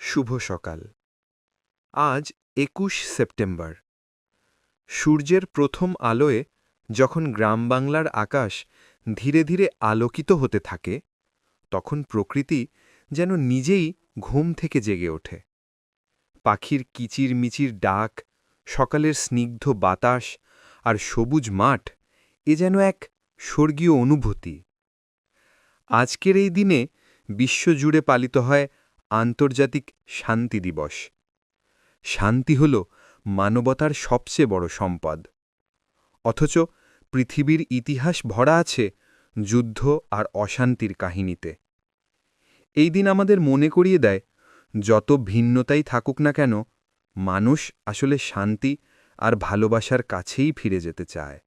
শুভ সকাল। আজ একুশ সেপ্টেম্বর। সূর্যের প্রথম আলোয় যখন গ্রাম বাংলার আকাশ ধীরে ধীরে আলোকিত হতে থাকে, তখন প্রকৃতি যেন নিজেই ঘুম থেকে জেগে ওঠে। পাখির কিচির মিচির ডাক, সকালের স্নিগ্ধ বাতাস আর সবুজ মাঠ এ যেন এক স্বর্গীয় অনুভূতি। আজকের এই দিনে বিশ্বজুড়ে পালিত হয় আন্তর্জাতিক শান্তি দিবস। শান্তি হল মানবতার সবচেয়ে বড় সম্পদ। অথচ পৃথিবীর ইতিহাস ভরা আছে যুদ্ধ আর অশান্তির কাহিনীতে। এই দিন আমাদের মনে করিয়ে দেয়, যত ভিন্নতাই থাকুক না কেন, মানুষ আসলে শান্তি আর ভালোবাসার কাছেই ফিরে যেতে চায়।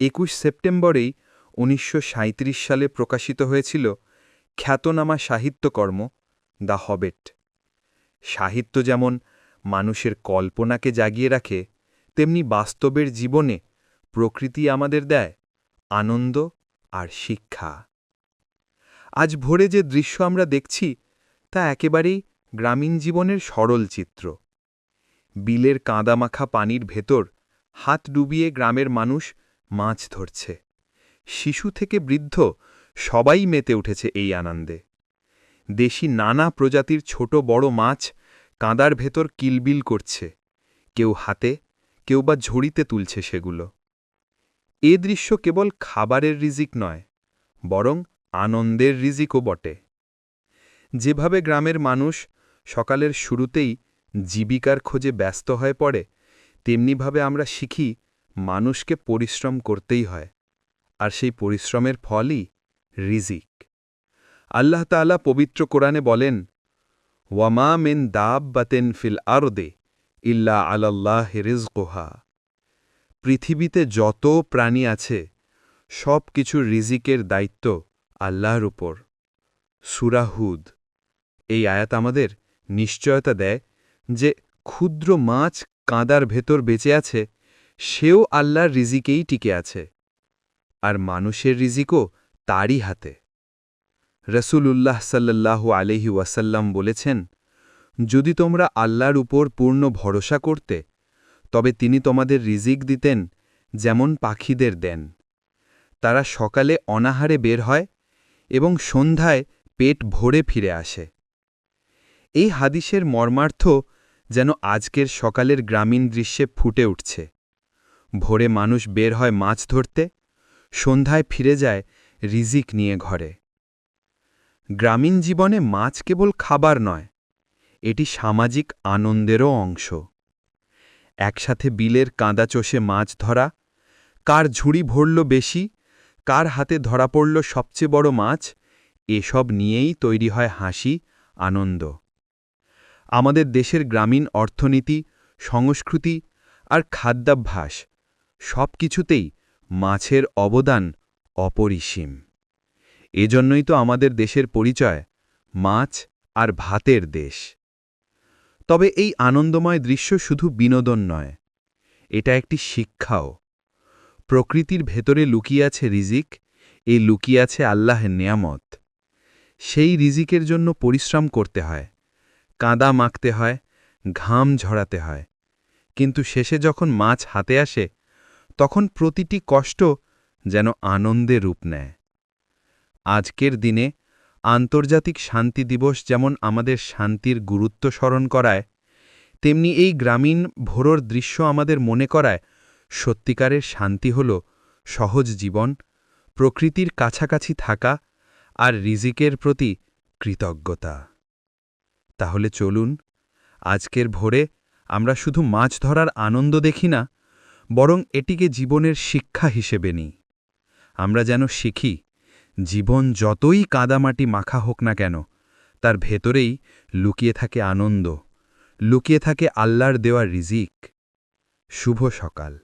একুশ সেপ্টেম্বরেই উনিশশো সালে প্রকাশিত হয়েছিল খ্যাতনামা সাহিত্যকর্ম দ্য হবেট। সাহিত্য যেমন মানুষের কল্পনাকে জাগিয়ে রাখে, তেমনি বাস্তবের জীবনে প্রকৃতি আমাদের দেয় আনন্দ আর শিক্ষা। আজ ভোরে যে দৃশ্য আমরা দেখছি, তা একেবারেই গ্রামীণ জীবনের সরল চিত্র। বিলের কাঁদামাখা পানির ভেতর হাত ডুবিয়ে গ্রামের মানুষ মাছ ধরছে। শিশু থেকে বৃদ্ধ সবাই মেতে উঠেছে এই আনন্দে। দেশি নানা প্রজাতির ছোট বড় মাছ কাঁদার ভেতর কিলবিল করছে। কেউ হাতে, কেউ বা ঝুড়িতে তুলছে সেগুলো। এ দৃশ্য কেবল খাবারের রিজিক নয়, বরং আনন্দের রিজিকও বটে। যেভাবে গ্রামের মানুষ সকালের শুরুতেই জীবিকার খোঁজে ব্যস্ত হয়ে পড়ে, তেমনিভাবে আমরা শিখি মানুষকে পরিশ্রম করতেই হয়, আর সেই পরিশ্রমের ফলই রিজিক। আল্লাহ তাআলা পবিত্র কোরআনে বলেন, ওয়ামা মেন দাববাতেন ফিল আরদে ইল্লা আলাল্লাহ রিজকোহা পৃথিবীতে যত প্রাণী আছে সব কিছুর রিজিকের দায়িত্ব আল্লাহর উপর। সুরাহুদ এই আয়াত আমাদের নিশ্চয়তা দেয় যে ক্ষুদ্র মাছ কাঁদার ভেতর বেঁচে আছে, সেও আল্লাহর রিজিকেই টিকে আছে, আর মানুষের রিজিকও তারই হাতে। রসুলুল্লাহ সাল্লাল্লাহু আলহি ওয়াসাল্লাম বলেছেন, যদি তোমরা আল্লাহর উপর পূর্ণ ভরসা করতে, তবে তিনি তোমাদের রিজিক দিতেন যেমন পাখিদের দেন। তারা সকালে অনাহারে বের হয় এবং সন্ধ্যায় পেট ভরে ফিরে আসে। এই হাদিসের মর্মার্থ যেন আজকের সকালের গ্রামীণ দৃশ্যে ফুটে উঠছে। ভোরে মানুষ বের হয় মাছ ধরতে, সন্ধ্যায় ফিরে যায় রিজিক নিয়ে ঘরে। গ্রামীণ জীবনে মাছ কেবল খাবার নয়, এটি সামাজিক আনন্দেরও অংশ। একসাথে বিলের কাঁদা চষে মাছ ধরা, কার ঝুড়ি ভরল বেশি, কার হাতে ধরা পড়ল সবচেয়ে বড় মাছ, এসব নিয়েই তৈরি হয় হাসি, আনন্দ। আমাদের দেশের গ্রামীণ অর্থনীতি, সংস্কৃতি আর খাদ্যাভ্যাস সব কিছুতেই মাছের অবদান অপরিসীম। এজন্যই তো আমাদের দেশের পরিচয়, মাছ আর ভাতের দেশ। তবে এই আনন্দময় দৃশ্য শুধু বিনোদন নয়, এটা একটি শিক্ষাও। প্রকৃতির ভেতরে লুকিয়ে আছে রিজিক এই লুকিয়ে আছে আল্লাহের নিয়ামত। সেই রিজিকের জন্য পরিশ্রম করতে হয়, কাঁদা মাখতে হয়, ঘাম ঝরাতে হয়। কিন্তু শেষে যখন মাছ হাতে আসে, তখন প্রতিটি কষ্ট যেন আনন্দে রূপ নেয়। আজকের দিনে আন্তর্জাতিক শান্তি দিবস যেমন আমাদের শান্তির গুরুত্ব স্মরণ করায়, তেমনি এই গ্রামীণ ভোরর দৃশ্য আমাদের মনে করায়, সত্যিকারের শান্তি হল সহজ জীবন, প্রকৃতির কাছাকাছি থাকা আর রিজিকের প্রতি কৃতজ্ঞতা। তাহলে চলুন, আজকের ভোরে আমরা শুধু মাছ ধরার আনন্দ দেখি না, বরং এটিকে জীবনের শিক্ষা হিসেবে নিই। আমরা যেন শিখি জীবন যতই কাদামাটি মাখা হোক না কেন, তার ভেতরেই লুকিয়ে থাকে আনন্দ, লুকিয়ে থাকে আল্লাহর দেওয়া রিজিক। শুভ সকাল।